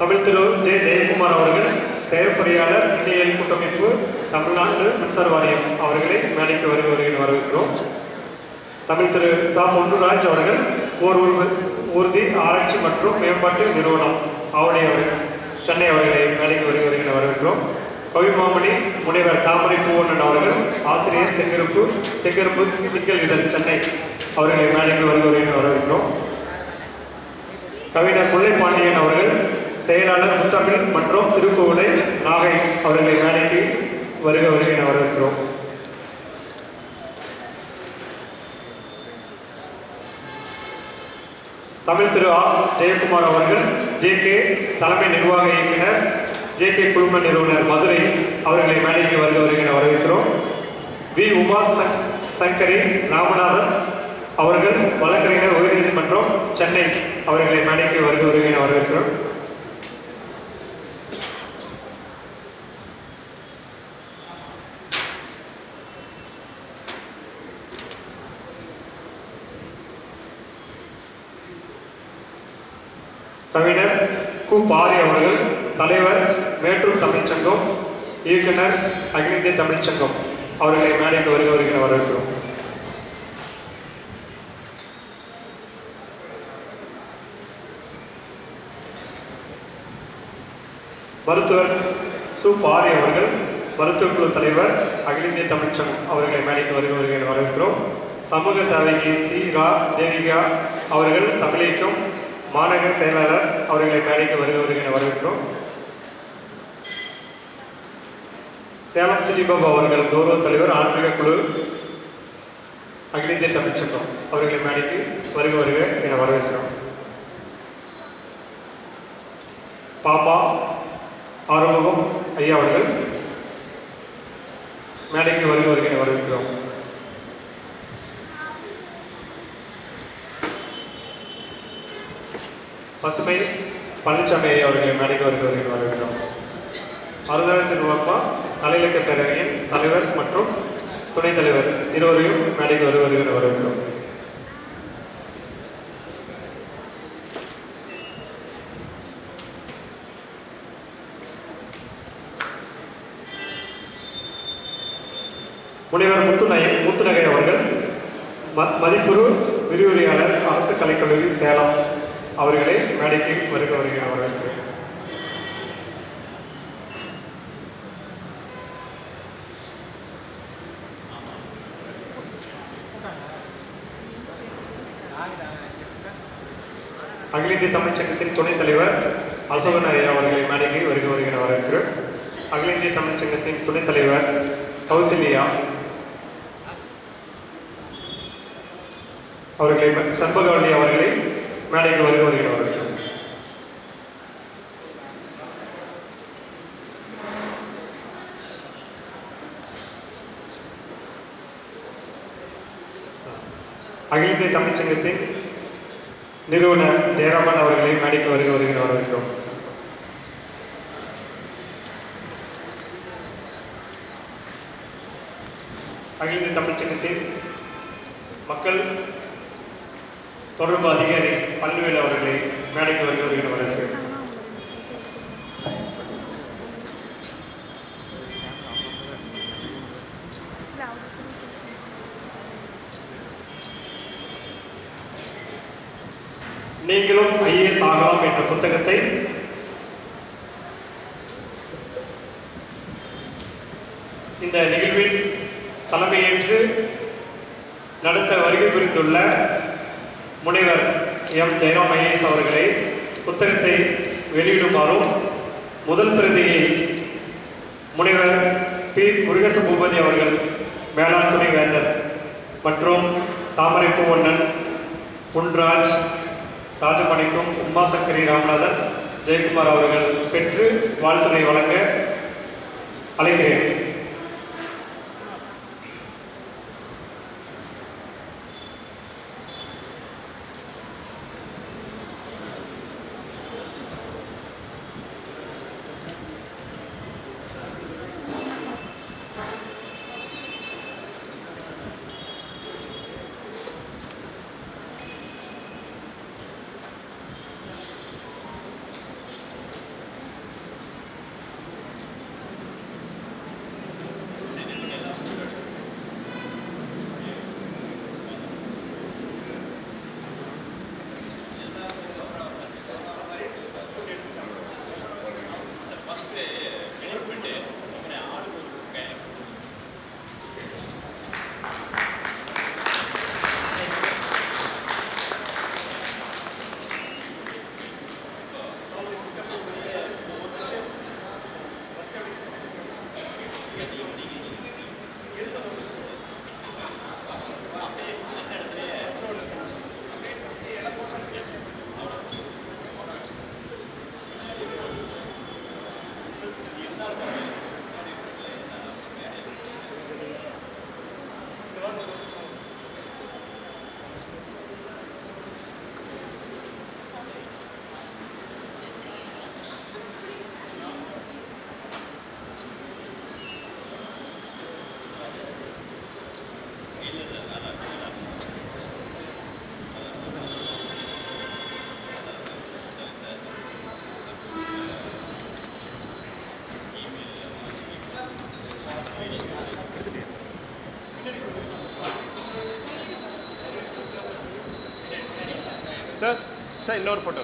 தமிழ் திரு J Jayakumar அவர்கள் செயற்பொறியாளர் இந்தியல் கூட்டமைப்பு தமிழ்நாடு மின்சார வாரியம் அவர்களை மேடைக்கு வருகிறவர்கள் வரவேற்கிறோம். தமிழ் திரு சா. பொன்னுராஜ் அவர்கள் போர் உருவ உறுதி ஆராய்ச்சி மற்றும் மேம்பாட்டு நிறுவனம் ஆவணி அவர்கள் சென்னை அவர்களை மேடைக்கு வருகிறவர்கள் வரவேற்கிறோம். கவிமாமணி முனைவர் தாமரை பூவண்ணன் அவர்கள் ஆசிரியர் செங்கருப்பு செங்கருப்பு திங்கள் இதழ் சென்னை அவர்களை மேடைக்கு வருகிறவர்கள் வரவேற்கிறோம். கவிஞர் முல்லை பாண்டியன் அவர்கள் செயலாளர் முத்தமிழ் மற்றும் திருப்புவலை நாகை அவர்களை மேடைக்கு வருக வருகை என வரவேற்கிறோம். தமிழ் திரு ஆ. ஜெயக்குமார் அவர்கள் ஜே கே தலைமை நிர்வாக இயக்குனர் ஜே கே குழும நிறுவனர் மதுரை அவர்களை மேடைக்கு வருக வருகை என வரவேற்கிறோம். வி. உமா சங்கரி ராமநாதன் அவர்கள் வழக்கறிஞர் உயர்நீதிமன்றம் சென்னை அவர்களை மேடைக்கு வருக வருகை என வரவேற்கிறோம். கவிஞர் கு. பாரி அவர்கள் தலைவர் மேட்டூர் தமிழ்ச்சங்கம் இயக்குனர் அகிலிந்திய தமிழ்ச்சங்கம் அவர்களை மேடைக்கு வருக வருகிற வரவேற்கிறோம். மருத்துவர் சு. பாரி அவர்கள் மருத்துவ குழு தலைவர் அகில இந்திய தமிழ்ச்சங்கம் அவர்களை மேடைக்கு வருக வருகிற வரவேற்கிறோம். சமூக சேவைக்கு சி. ரா. தேவிகா அவர்கள் தமிழியக்கம் மாநகர செயலாளர் அவர்களை மேடைக்கு வருக வருகிற வரவேற்கிறோம். சேலம் சிட்டி பாபு அவர்கள் கௌரவ தலைவர் ஆன்மீக குழு அகில இந்திய தமிழ்ச்சங்கம் அவர்களை மேடைக்கு வருக வருக என வரவேற்கிறோம். பாப்பா ஆறுமுகம் ஐயா அவர்கள் மேடைக்கு வருக வருக என வரவேற்கிறோம் பசுமை பழனிசாமி அவர்களை மேடைக்கு வருகிறவர்கள் வருகிறோம். என வரவேற்கிறோம் செல்வப்பா கலையிலக்க பேரவையின் தலைவர் மற்றும் துணைத் தலைவர் இருவரையும் மேடைக்கு வருக வருகிறோம். முனைவர் முத்துநகை முத்துநகை அவர்கள் ம மதிப்புறு விரிவுரையாளர் அரசு கலைக்கல்லூரி சேலம். அவர்களை மேடைக்கு வருக வருகிறார்கள் அகில இந்திய தமிழ்ச் சங்கத்தின் துணைத் தலைவர் அசோகன் ஐயா அவர்களை மேடைக்கு வருக வருகிற வரவேற்கிறோம். அகில இந்திய தமிழ்ச் சங்கத்தின் துணைத் தலைவர் கௌசல்யா அவர்களை சண்பகவல்லி அவர்களை மேடைக்கு வருக வருகிற அகில இந்திய தமிழ்ச்சங்கத்தின் நிறுவனர் ஜெயராமன் அவர்களை மேடைக்கு வருக வருகிற வரவேற்கிறோம் அகில இந்திய தமிழ்ச்சங்கத்தின் மக்கள் தொடர்பு அதிகாரி பல்வேலு அவர்களை மேடைக்கு வருகை வருகிற நீங்களும் ஐஏஎஸ் ஆகலாம் என்ற புத்தகத்தை இந்த நிகழ்வில் தலைமையேற்று நடத்த வருகை புரிந்துள்ள முனைவர் எம். ஜெயராம் ஐஏஎஸ் அவர்களை புத்தகத்தை வெளியிடுமாறும் முதல் பிரதியை முனைவர் பி. முருகச பூபதி அவர்கள் வேளாண் துணை வேந்தர் மற்றும் தாமரை பூவண்ணன் புன்ராஜ் ராஜமணிக்கும் உமாசங்கரி ராமநாதன் ஜெயக்குமார் அவர்கள் பெற்று வாழ்த்துறை வழங்க அழைக்கிறேன். சார் சார் இன்னொரு ஃபோட்டோ